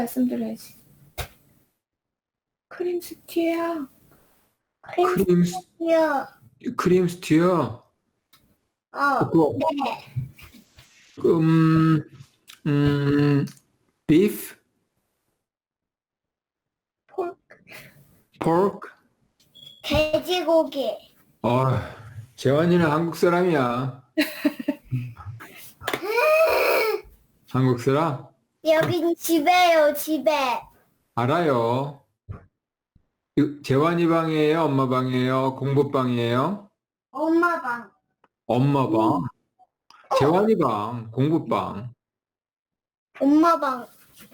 말씀드려야지. 크림 스튜야. 크림, 스- 요. 크림 스튜요. 어. 그거, 네. 음, 음, beef, 폴 pork. 돼지고기. 어, 재환이는 한국 사람이야. 한국 사람? 여긴 집에요, 집에. 알아요. 이- 재환이 방이에요? 엄마 방이에요? 공부 방이에요? 엄마 방. 엄마 방. 재환이 방, 공부 방. 엄마 방.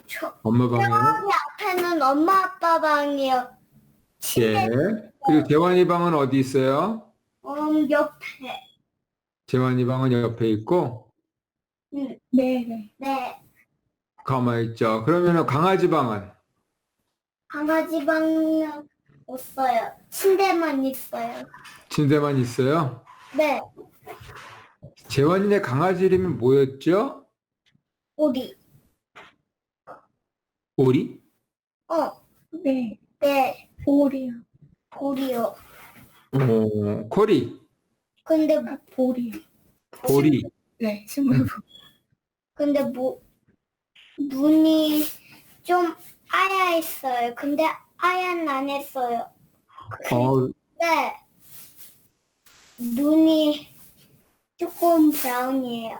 저, 엄마 방이에요? 여기 앞에는 엄마 아빠 방이에요. 예. 그리고 재환이 방은 어디 있어요? 음, 옆에. 재환이 방은 옆에 있고, 음, 네, 네. 네. 가만히 있죠. 그러면 강아지 방은? 강아지 방은 없어요. 침대만 있어요. 침대만 있어요? 네. 재환이네 강아지 이름이 뭐였죠? 우리. 오리? 어, 네. 네. 볼이요. 우리요. 어, 코리, 근데, 뭐- 볼이요. 보리. 네, 식물볼. 근데 뭐, 눈이 좀 아야 있어요. 근데 아야는 안 했어요. 어, 네. 눈이 조금 브라운이에요.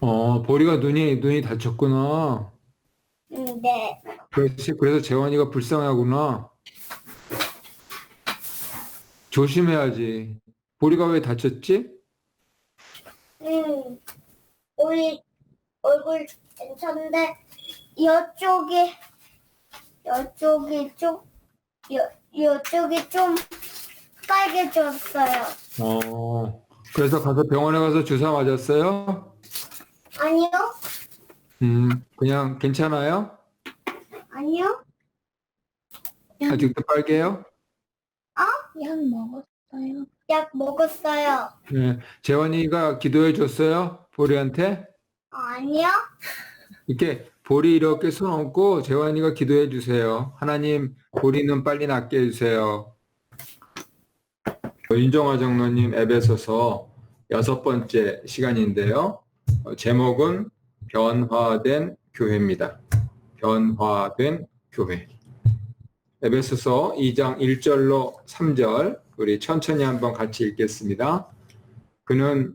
어, 보리가 눈이, 눈이 다쳤구나. 음, 네. 그래서, 그래서 재환이가 불쌍하구나. 조심해야지. 보리가 왜 다쳤지? 음, 우리 얼굴 괜찮은데, 이쪽이, 이쪽이 좀, 여, 이쪽이 좀 빨개졌어요. 어, 그래서 가서 병원에 가서 주사 맞았어요? 아니요? 음, 그냥 괜찮아요? 아니요? 아직도 빨개요? 약 먹었어요. 약 먹었어요. 네. 재환이가 기도해 줬어요? 보리한테? 어, 아니요? 이렇게 보리 이렇게 손 얹고 재환이가 기도해 주세요. 하나님, 보리는 빨리 낫게 해주세요. 윤정화 장로님 앱에 서서 여섯 번째 시간인데요. 어, 제목은 변화된 교회입니다. 변화된 교회. 에베소서 2장 1절로 3절 우리 천천히 한번 같이 읽겠습니다. 그는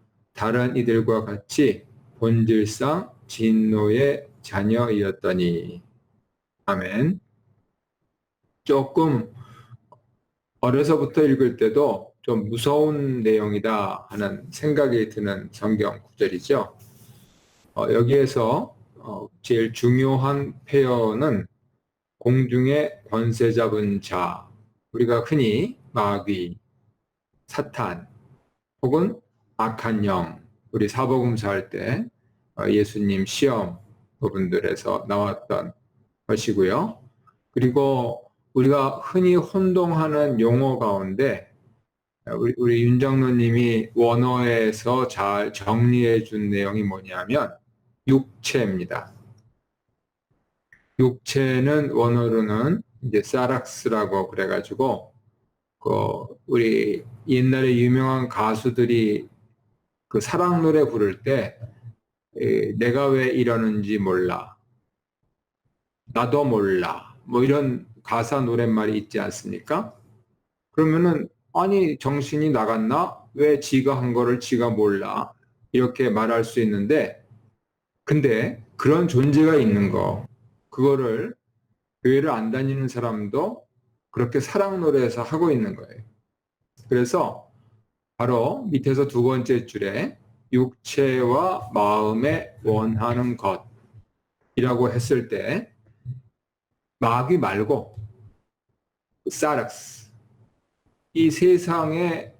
다른 이들과 같이 본질상 진노의 자녀이었더니 아멘. 조금 어려서부터 읽을 때도 좀 무서운 내용이다 하는 생각이 드는 성경 구절이죠. 어, 여기에서 어, 제일 중요한 표현은 공중의 권세 잡은 자, 우리가 흔히 마귀, 사탄, 혹은 악한 영, 우리 사복음서 할때 어, 예수님 시험 부분들에서 나왔던 것이고요. 그리고 우리가 흔히 혼동하는 용어 가운데 우리, 우리 윤 장로님이 원어에서 잘 정리해 준 내용이 뭐냐면 육체입니다. 육체는 원어로는 이제 사락스라고 그래가지고 그 우리 옛날에 유명한 가수들이 그 사랑 노래 부를 때 에, 내가 왜 이러는지 몰라. 나도 몰라. 뭐 이런 가사 노랫말이 있지 않습니까? 그러면은 아니 정신이 나갔나? 왜 지가 한 거를 지가 몰라? 이렇게 말할 수 있는데 근데 그런 존재가 있는 거 그거를 교회를 안 다니는 사람도 그렇게 사랑 노래에서 하고 있는 거예요. 그래서 바로 밑에서 두 번째 줄에 육체와 마음에 원하는 것이라고 했을 때 마귀 말고 사락스 이 세상의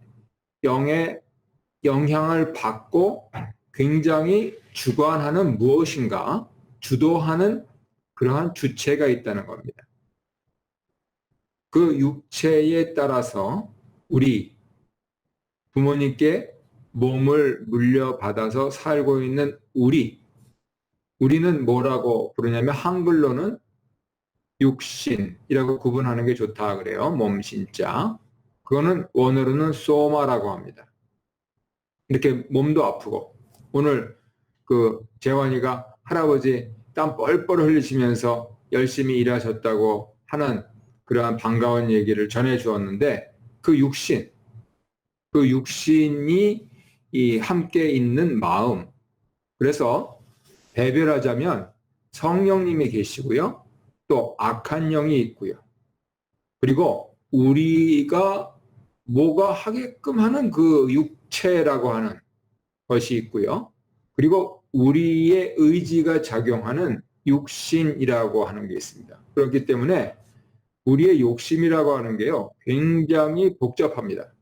영의 영향을 받고 굉장히 주관하는 무엇인가 주도하는 그러한 주체가 있다는 겁니다. 그 육체에 따라서 우리 부모님께 몸을 물려받아서 살고 있는 우리 우리는 뭐라고 부르냐면 한글로는 육신이라고 구분하는 게 좋다 그래요. 몸 신자. 그거는 원어로는 소마라고 합니다. 이렇게 몸도 아프고 오늘 그 재환이가 할아버지 땀 뻘뻘 흘리시면서 열심히 일하셨다고 하는 그러한 반가운 얘기를 전해 주었는데 그 육신 그 육신이 이 함께 있는 마음 그래서 배별하자면 성령님이 계시고요. 또 악한 영이 있고요. 그리고 우리가 뭐가 하게끔 하는 그 육체라고 하는 것이 있고요. 그리고 우리의 의지가 작용하는 육신이라고 하는 게 있습니다. 그렇기 때문에 우리의 욕심이라고 하는 게요. 굉장히 복잡합니다.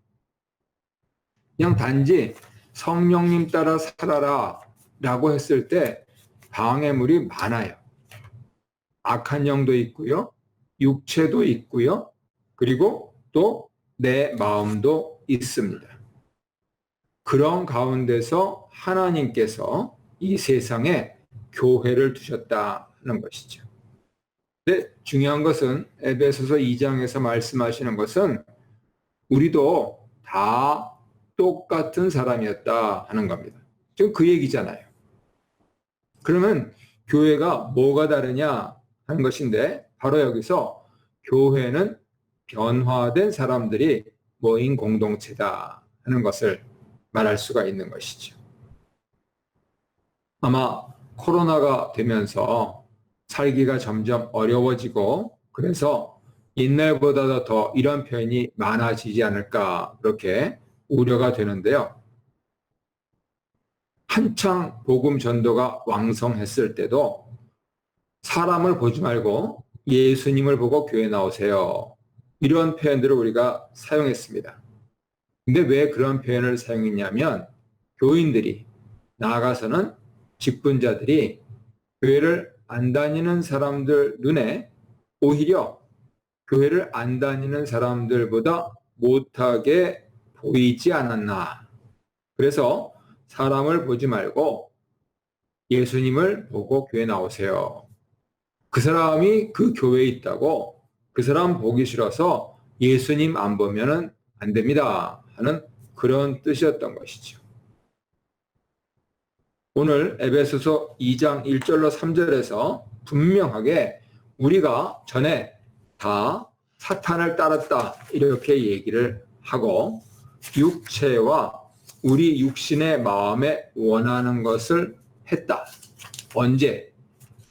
그냥 단지 성령님 따라 살아라 라고 했을 때 방해물이 많아요. 악한 영도 있고요. 육체도 있고요. 그리고 또 내 마음도 있습니다. 그런 가운데서 하나님께서 이 세상에 교회를 두셨다는 것이죠. 근데 중요한 것은 에베소서 2장에서 말씀하시는 것은 우리도 다 똑같은 사람이었다 하는 겁니다. 지금 그 얘기잖아요. 그러면 교회가 뭐가 다르냐 하는 것인데 바로 여기서 교회는 변화된 사람들이 모인 공동체다 하는 것을 말할 수가 있는 것이죠. 아마 코로나가 되면서 살기가 점점 어려워지고 그래서 옛날보다 더 이런 표현이 많아지지 않을까 그렇게 우려가 되는데요. 한창 복음 전도가 왕성했을 때도 사람을 보지 말고 예수님을 보고 교회 나오세요. 이런 표현들을 우리가 사용했습니다. 근데 왜 그런 표현을 사용했냐면 교인들이 나아가서는 직분자들이 교회를 안 다니는 사람들 눈에 오히려 교회를 안 다니는 사람들보다 못하게 보이지 않았나. 그래서 사람을 보지 말고 예수님을 보고 교회 나오세요. 그 사람이 그 교회에 있다고 그 사람 보기 싫어서 예수님 안 보면은 안 됩니다. 하는 그런 뜻이었던 것이죠. 오늘 에베소서 2장 1절로 3절에서 분명하게 우리가 전에 다 사탄을 따랐다 이렇게 얘기를 하고 육체와 우리 육신의 마음에 원하는 것을 했다. 언제?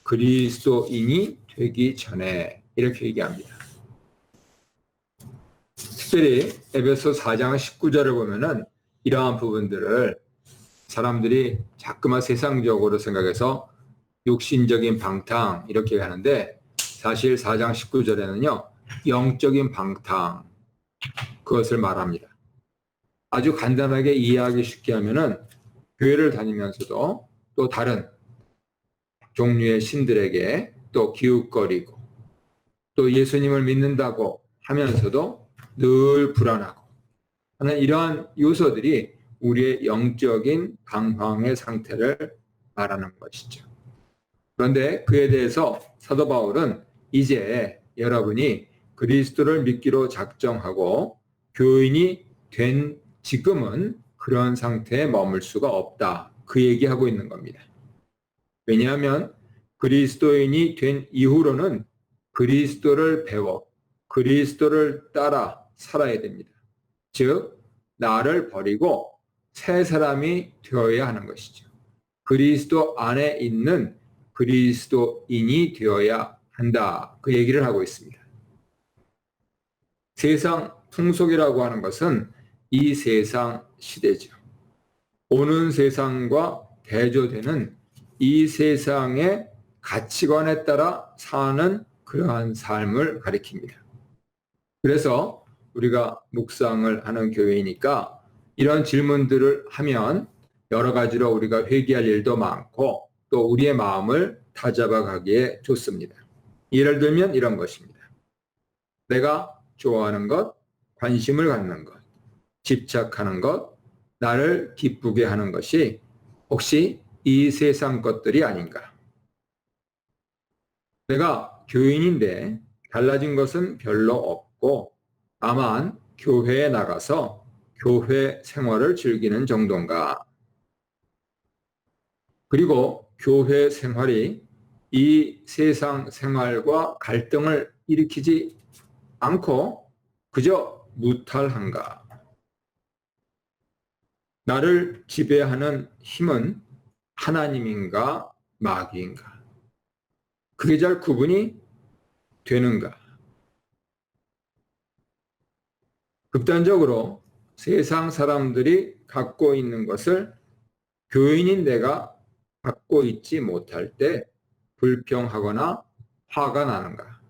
그리스도인이 되기 전에 이렇게 얘기합니다. 특별히 에베소 4장 19절을 보면은 이러한 부분들을 사람들이 자꾸만 세상적으로 생각해서 육신적인 방탕 이렇게 하는데 사실 4장 19절에는요 영적인 방탕 그것을 말합니다. 아주 간단하게 이해하기 쉽게 하면은 교회를 다니면서도 또 다른 종류의 신들에게 또 기웃거리고 또 예수님을 믿는다고 하면서도 늘 불안하고 하는 이러한 요소들이 우리의 영적인 강황의 상태를 말하는 것이죠. 그런데 그에 대해서 사도 바울은 이제 여러분이 그리스도를 믿기로 작정하고 교인이 된 지금은 그런 상태에 머물 수가 없다. 그 얘기하고 있는 겁니다. 왜냐하면 그리스도인이 된 이후로는 그리스도를 배워 그리스도를 따라 살아야 됩니다. 즉, 나를 버리고 새 사람이 되어야 하는 것이죠. 그리스도 안에 있는 그리스도인이 되어야 한다. 그 얘기를 하고 있습니다. 세상 풍속이라고 하는 것은 이 세상 시대죠. 오는 세상과 대조되는 이 세상의 가치관에 따라 사는 그러한 삶을 가리킵니다. 그래서 우리가 묵상을 하는 교회이니까 이런 질문들을 하면 여러 가지로 우리가 회개할 일도 많고 또 우리의 마음을 다잡아 가기에 좋습니다. 예를 들면 이런 것입니다. 내가 좋아하는 것, 관심을 갖는 것, 집착하는 것, 나를 기쁘게 하는 것이 혹시 이 세상 것들이 아닌가? 내가 교인인데 달라진 것은 별로 없고 다만 교회에 나가서 교회 생활을 즐기는 정도인가? 그리고 교회 생활이 이 세상 생활과 갈등을 일으키지 않고 그저 무탈한가? 나를 지배하는 힘은 하나님인가 마귀인가? 그게 잘 구분이 되는가? 극단적으로 세상 사람들이 갖고 있는 것을 교인인 내가 갖고 있지 못할 때 불평하거나 화가 나는가?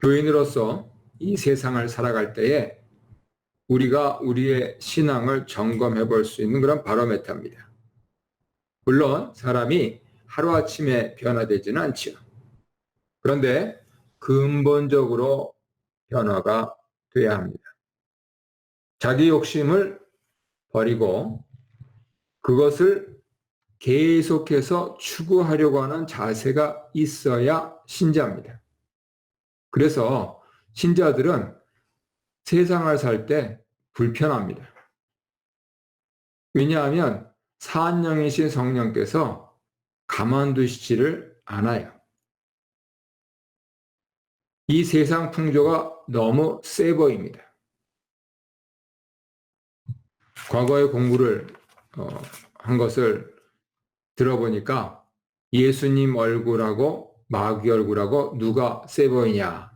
교인으로서 이 세상을 살아갈 때에 우리가 우리의 신앙을 점검해 볼 수 있는 그런 바로메타입니다. 물론 사람이 하루아침에 변화되지는 않죠. 그런데 근본적으로 변화가 돼야 합니다. 자기 욕심을 버리고 그것을 계속해서 추구하려고 하는 자세가 있어야 신자입니다. 그래서 신자들은 세상을 살 때 불편합니다. 왜냐하면 사안영이신 성령께서 가만두시지를 않아요. 이 세상 풍조가 너무 세 보입니다. 과거에 공부를 어, 한 것을 들어보니까 예수님 얼굴하고 마귀 얼굴하고 누가 세 보이냐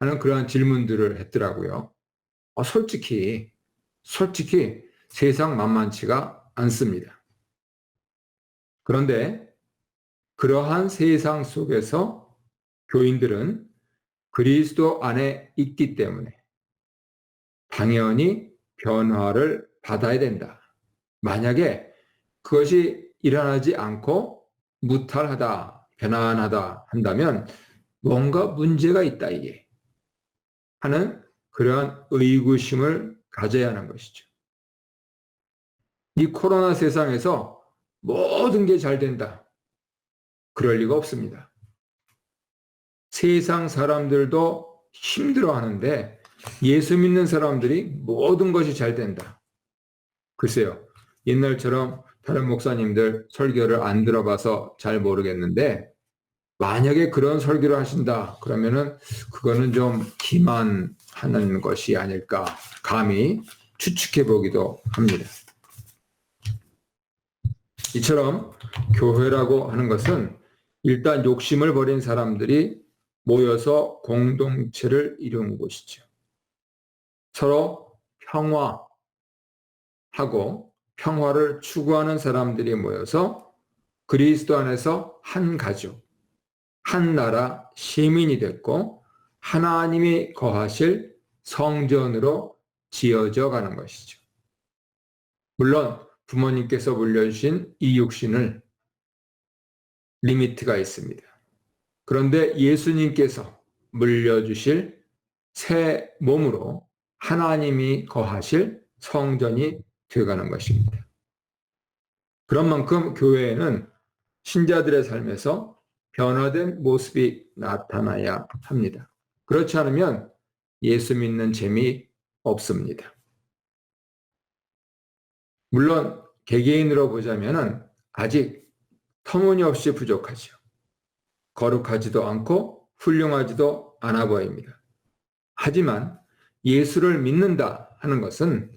하는 그러한 질문들을 했더라고요. 어, 솔직히 솔직히 세상 만만치가 않습니다. 그런데 그러한 세상 속에서 교인들은 그리스도 안에 있기 때문에 당연히 변화를 받아야 된다. 만약에 그것이 일어나지 않고 무탈하다, 편안하다 한다면 뭔가 문제가 있다 이게 하는 그러한 의구심을 가져야 하는 것이죠. 이 코로나 세상에서 모든 게 잘 된다. 그럴 리가 없습니다. 세상 사람들도 힘들어 하는데 예수 믿는 사람들이 모든 것이 잘 된다. 글쎄요. 옛날처럼 다른 목사님들 설교를 안 들어봐서 잘 모르겠는데 만약에 그런 설교를 하신다 그러면은 그거는 좀 기만하는 것이 아닐까 감히 추측해 보기도 합니다. 이처럼 교회라고 하는 것은 일단 욕심을 버린 사람들이 모여서 공동체를 이루는 곳이죠. 서로 평화하고 평화를 추구하는 사람들이 모여서 그리스도 안에서 한 가족, 한 나라 시민이 됐고 하나님이 거하실 성전으로 지어져 가는 것이죠. 물론 부모님께서 물려주신 이 육신을 리미트가 있습니다. 그런데 예수님께서 물려주실 새 몸으로 하나님이 거하실 성전이 되어가는 것입니다. 그런 만큼 교회에는 신자들의 삶에서 변화된 모습이 나타나야 합니다. 그렇지 않으면 예수 믿는 재미 없습니다. 물론 개개인으로 보자면 아직 터무니없이 부족하죠. 거룩하지도 않고 훌륭하지도 않아 보입니다. 하지만 예수를 믿는다 하는 것은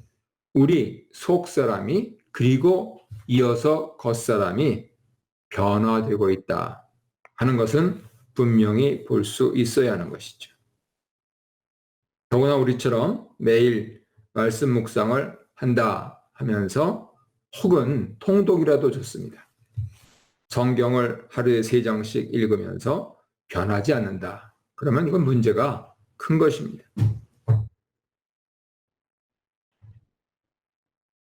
우리 속 사람이 그리고 이어서 겉 사람이 변화되고 있다 하는 것은 분명히 볼 수 있어야 하는 것이죠. 더구나 우리처럼 매일 말씀 묵상을 한다 하면서 혹은 통독이라도 좋습니다. 성경을 하루에 세 장씩 읽으면서 변하지 않는다. 그러면 이건 문제가 큰 것입니다.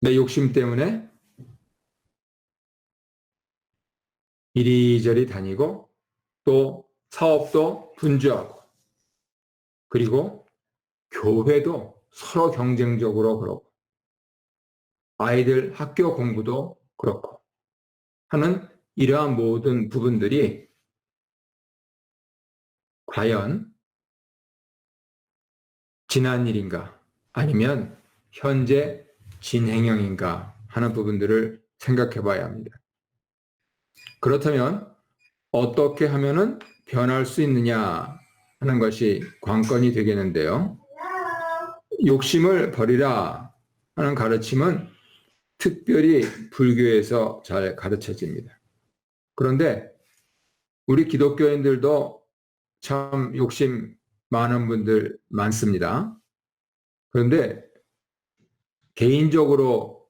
내 욕심 때문에 이리저리 다니고 또 사업도 분주하고 그리고 교회도 서로 경쟁적으로 그렇고 아이들 학교 공부도 그렇고 하는 이러한 모든 부분들이 과연 지난 일인가 아니면 현재 진행형인가 하는 부분들을 생각해 봐야 합니다. 그렇다면 어떻게 하면은 변할 수 있느냐 하는 것이 관건이 되겠는데요. 욕심을 버리라 하는 가르침은 특별히 불교에서 잘 가르쳐집니다. 그런데 우리 기독교인들도 참 욕심 많은 분들 많습니다. 그런데 개인적으로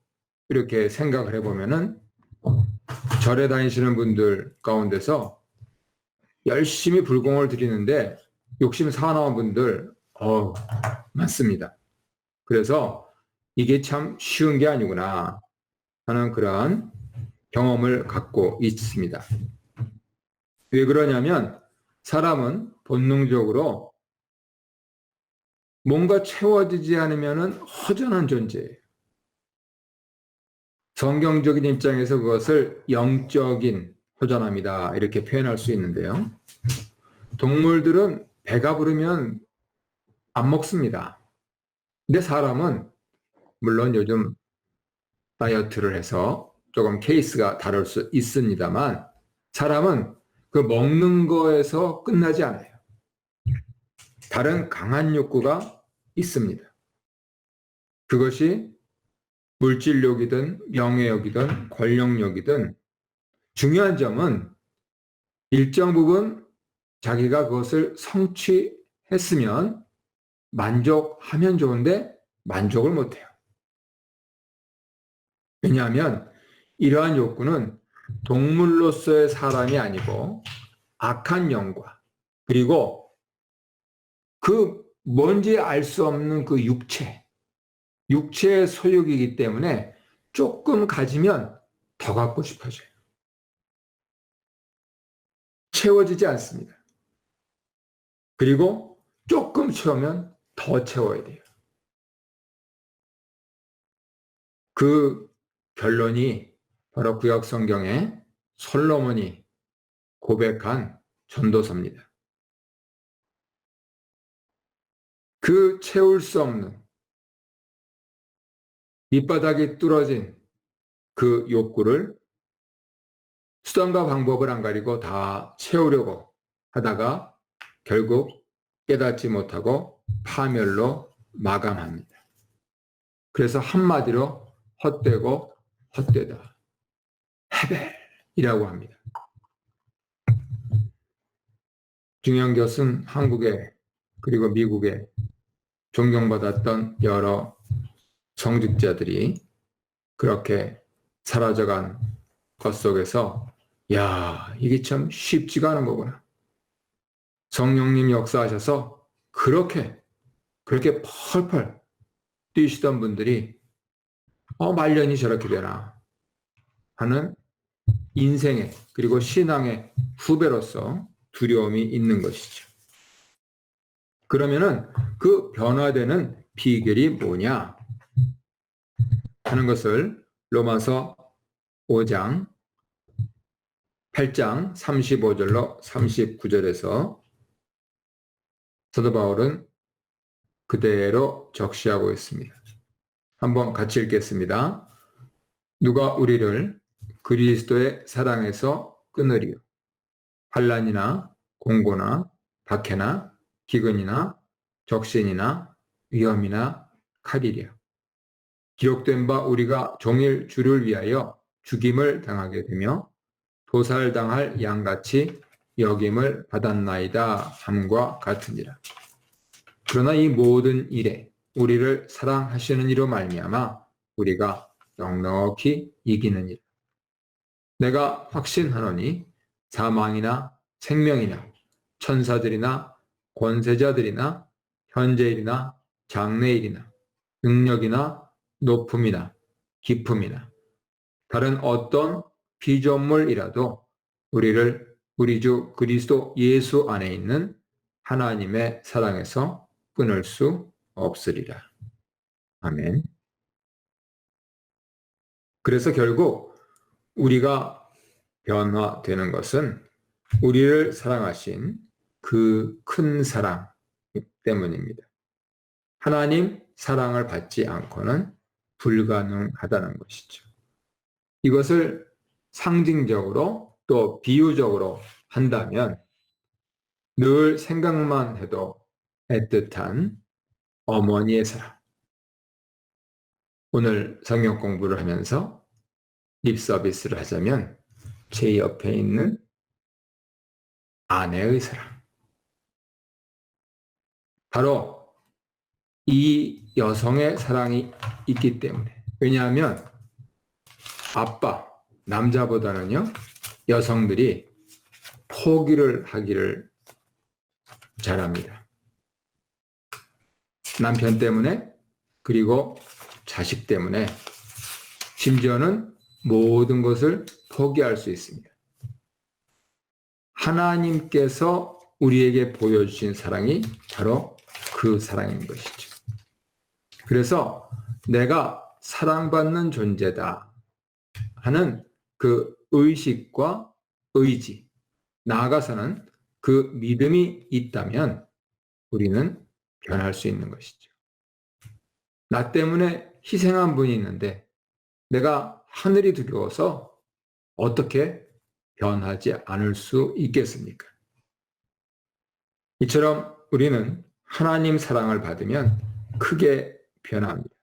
이렇게 생각을 해보면은 절에 다니시는 분들 가운데서 열심히 불공을 드리는데 욕심 사나운 분들 어 많습니다. 그래서 이게 참 쉬운 게 아니구나 하는 그러한 경험을 갖고 있습니다. 왜 그러냐면 사람은 본능적으로 뭔가 채워지지 않으면 허전한 존재예요. 성경적인 입장에서 그것을 영적인 허전함이다 이렇게 표현할 수 있는데요. 동물들은 배가 부르면 안 먹습니다. 근데 사람은 물론 요즘 다이어트를 해서 조금 케이스가 다를 수 있습니다만 사람은 그 먹는 거에서 끝나지 않아요. 다른 강한 욕구가 있습니다. 그것이 물질욕이든 명예욕이든 권력욕이든 중요한 점은 일정 부분 자기가 그것을 성취했으면 만족하면 좋은데 만족을 못해요. 왜냐하면 이러한 욕구는 동물로서의 사람이 아니고 악한 영과 그리고 그 뭔지 알 수 없는 그 육체, 육체의 소욕이기 때문에 조금 가지면 더 갖고 싶어져요. 채워지지 않습니다. 그리고 조금 채우면 더 채워야 돼요. 그 결론이 바로 구약 성경에 솔로몬이 고백한 전도서입니다. 그 채울 수 없는 밑바닥이 뚫어진 그 욕구를 수단과 방법을 안 가리고 다 채우려고 하다가 결국 깨닫지 못하고 파멸로 마감합니다. 그래서 한마디로 헛되고 헛되다. 헤벨이라고 합니다. 중요한 것은 한국에 그리고 미국에 존경받았던 여러 성직자들이 그렇게 사라져간 것 속에서 야 이게 참 쉽지가 않은 거구나. 성령님 역사하셔서 그렇게 그렇게 펄펄 뛰시던 분들이 어 말년이 저렇게 되나 하는 인생의 그리고 신앙의 후배로서 두려움이 있는 것이죠. 그러면은 그 변화되는 비결이 뭐냐 하는 것을 로마서 5장 8장 35절로 39절에서 사도 바울은 그대로 적시하고 있습니다. 한번 같이 읽겠습니다. 누가 우리를 그리스도의 사랑에서 끊으리요. 환란이나 공고나 박해나 기근이나 적신이나 위험이나 칼이랴. 기록된 바 우리가 종일 주를 위하여 죽임을 당하게 되며 도살당할 양같이 여김을 받았나이다 함과 같으니라. 그러나 이 모든 일에 우리를 사랑하시는 이로 말미암아 우리가 넉넉히 이기는 일. 내가 확신하노니 사망이나 생명이나 천사들이나 권세자들이나 현재일이나 장래일이나 능력이나 높음이나 기품이나 다른 어떤 피조물이라도 우리를 우리 주 그리스도 예수 안에 있는 하나님의 사랑에서 끊을 수 없으리라. 아멘. 그래서 결국 우리가 변화되는 것은 우리를 사랑하신 그 큰 사랑 때문입니다. 하나님 사랑을 받지 않고는 불가능하다는 것이죠. 이것을 상징적으로 또 비유적으로 한다면 늘 생각만 해도 애틋한 어머니의 사랑. 오늘 성경 공부를 하면서 립 서비스를 하자면 제 옆에 있는 아내의 사랑. 바로 이 여성의 사랑이 있기 때문에. 왜냐하면 아빠, 남자보다는요, 여성들이 포기를 하기를 잘합니다. 남편 때문에, 그리고 자식 때문에, 심지어는 모든 것을 포기할 수 있습니다. 하나님께서 우리에게 보여주신 사랑이 바로 그 사랑인 것이죠. 그래서 내가 사랑받는 존재다 하는 그 의식과 의지, 나아가서는 그 믿음이 있다면 우리는 변할 수 있는 것이죠. 나 때문에 희생한 분이 있는데 내가 하늘이 두려워서 어떻게 변하지 않을 수 있겠습니까? 이처럼 우리는 하나님 사랑을 받으면 크게 변합니다.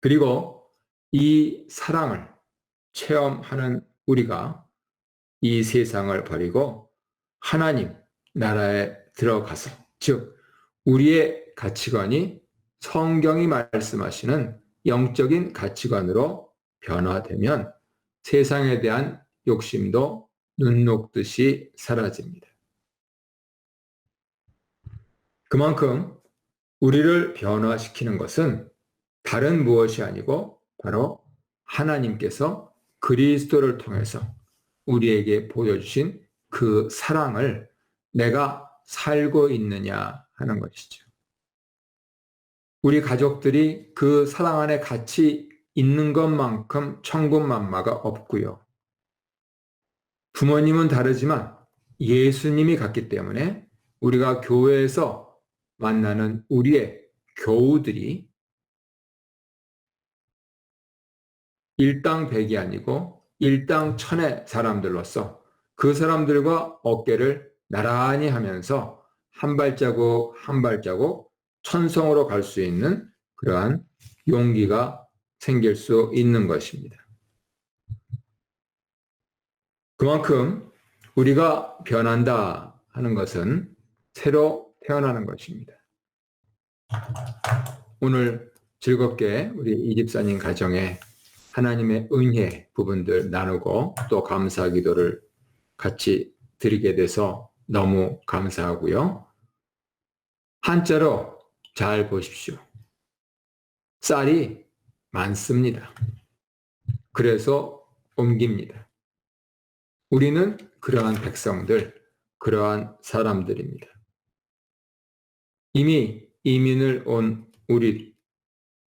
그리고 이 사랑을 체험하는 우리가 이 세상을 버리고 하나님 나라에 들어가서, 즉, 우리의 가치관이 성경이 말씀하시는 영적인 가치관으로 변화되면 세상에 대한 욕심도 눈 녹듯이 사라집니다. 그만큼 우리를 변화시키는 것은 다른 무엇이 아니고 바로 하나님께서 그리스도를 통해서 우리에게 보여주신 그 사랑을 내가 살고 있느냐 하는 것이죠. 우리 가족들이 그 사랑 안에 같이 있는 것만큼 천군만마가 없고요. 부모님은 다르지만 예수님이 같기 때문에 우리가 교회에서 만나는 우리의 교우들이 일당 백이 아니고 일당 천의 사람들로서 그 사람들과 어깨를 나란히 하면서 한 발자국 한 발자국 천성으로 갈 수 있는 그러한 용기가 생길 수 있는 것입니다. 그만큼 우리가 변한다 하는 것은 새로 태어나는 것입니다. 오늘 즐겁게 우리 이 집사님 가정에 하나님의 은혜 부분들 나누고 또 감사 기도를 같이 드리게 돼서 너무 감사하고요. 한자로 잘 보십시오. 쌀이 많습니다. 그래서 옮깁니다. 우리는 그러한 백성들, 그러한 사람들입니다. 이미 이민을 온 우리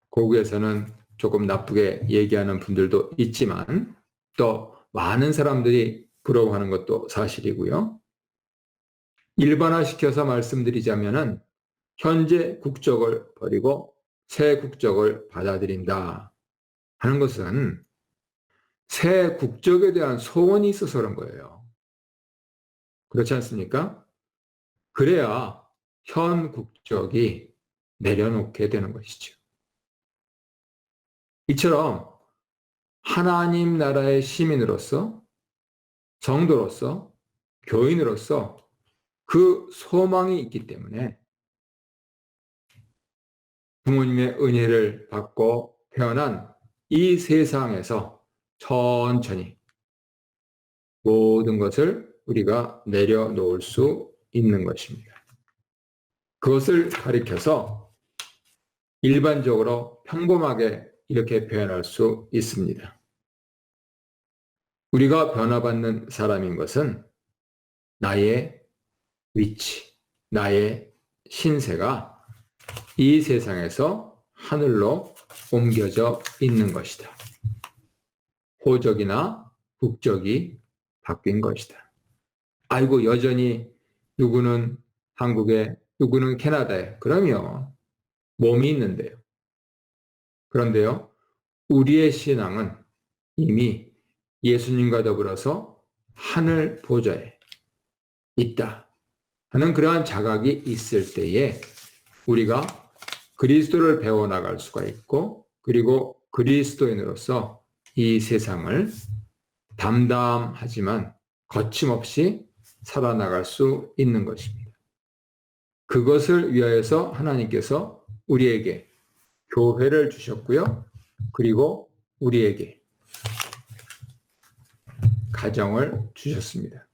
고국에서는 조금 나쁘게 얘기하는 분들도 있지만 또 많은 사람들이 부러워하는 것도 사실이고요. 일반화시켜서 말씀드리자면은 현재 국적을 버리고 새 국적을 받아들인다 하는 것은 새 국적에 대한 소원이 있어서 그런 거예요. 그렇지 않습니까? 그래야 현 국적이 내려놓게 되는 것이죠. 이처럼 하나님 나라의 시민으로서 성도로서 교인으로서 그 소망이 있기 때문에 부모님의 은혜를 받고 태어난 이 세상에서 천천히 모든 것을 우리가 내려놓을 수 있는 것입니다. 그것을 가리켜서 일반적으로 평범하게 이렇게 표현할 수 있습니다. 우리가 변화받는 사람인 것은 나의 위치, 나의 신세가 이 세상에서 하늘로 옮겨져 있는 것이다. 호적이나 국적이 바뀐 것이다. 아이고, 여전히 누구는 한국에, 누구는 캐나다에. 그러면 몸이 있는데요. 그런데요, 우리의 신앙은 이미 예수님과 더불어서 하늘 보좌에 있다 하는 그러한 자각이 있을 때에 우리가 그리스도를 배워나갈 수가 있고 그리고 그리스도인으로서 이 세상을 담담하지만 거침없이 살아나갈 수 있는 것입니다. 그것을 위하여서 하나님께서 우리에게 교회를 주셨고요. 그리고 우리에게 가정을 주셨습니다.